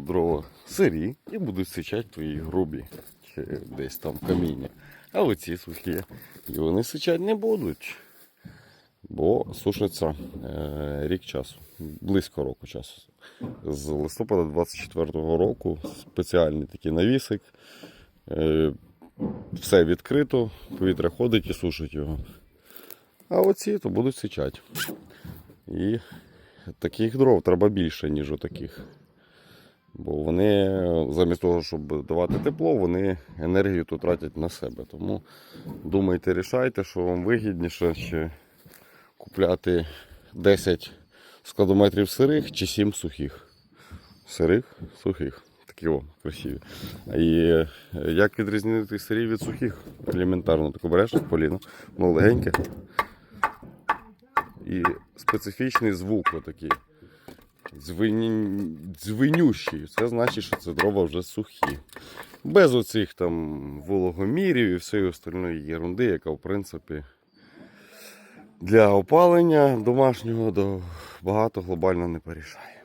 дрова сирі і будуть сичати твої грубі чи десь там каміння. А оці сухі. І вони сичати не будуть. Бо сушиться е, рік часу, близько року часу. З листопада 24-го року спеціальний такий навісик. Е, все відкрито, повітря ходить і сушить його. А оці то будуть сичати. І таких дров треба більше, ніж отаких. Бо вони замість того, щоб давати тепло, вони енергію тут тратять на себе. Тому думайте, рішайте, що вам вигідніше чи купляти 10 складометрів сирих чи 7 сухих. Сирих, сухих. Такі о, красиві. І е, як відрізнити сирі від сухих? Елементарно таку береш поліно, воно легеньке. І специфічний звук отакий. Дзвенющий. Це значить, що це дрова вже сухі. Без оцих там вологомірів і всієї остальної єрунди, яка в принципі для опалення домашнього до багато глобально не порішає.